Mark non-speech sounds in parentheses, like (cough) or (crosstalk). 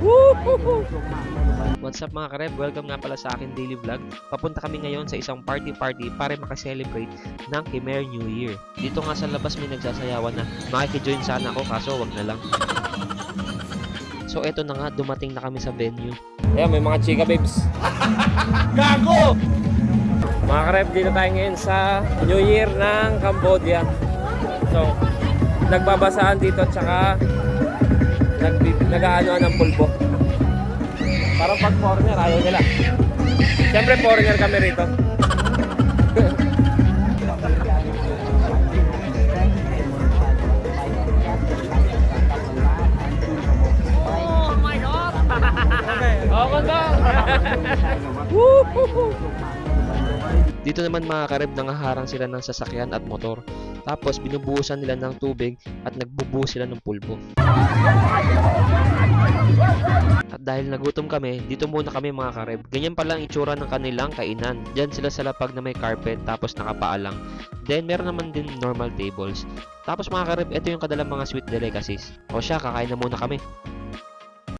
What's up mga kareb? Welcome nga pala sa akin daily vlog. Papunta kami ngayon sa isang party-party para makaselebrate ng Khmer New Year. Dito nga sa labas may nagsasayawan na makikijoin sana ako kaso wag na lang. So eto na nga, dumating na kami sa venue. Ayan, may mga chika babes. (laughs) Gago! Mga kareb, dito tayo ngayon sa New Year ng Cambodia. So, nagbabasaan dito tsaka nag nag-aanoan ng pulbo. Parang pag foreigner, ayaw nila. Siyempre foreigner kami rito. oh my God! (laughs) oh, kondong! (laughs) Dito naman mga kareb nangaharang sila ng sasakyan at motor. Tapos binubuhusan nila ng tubig at nagbubuhos sila ng pulbo. At dahil nagutom kami, dito muna kami mga kareb. Ganyan pala ang itsura ng kanilang kainan. Diyan sila sa lapag na may carpet tapos nakapaalang. Then meron naman din normal tables. Tapos mga kareb, ito yung kadalang mga sweet delicacies. O siya, kakain na muna kami.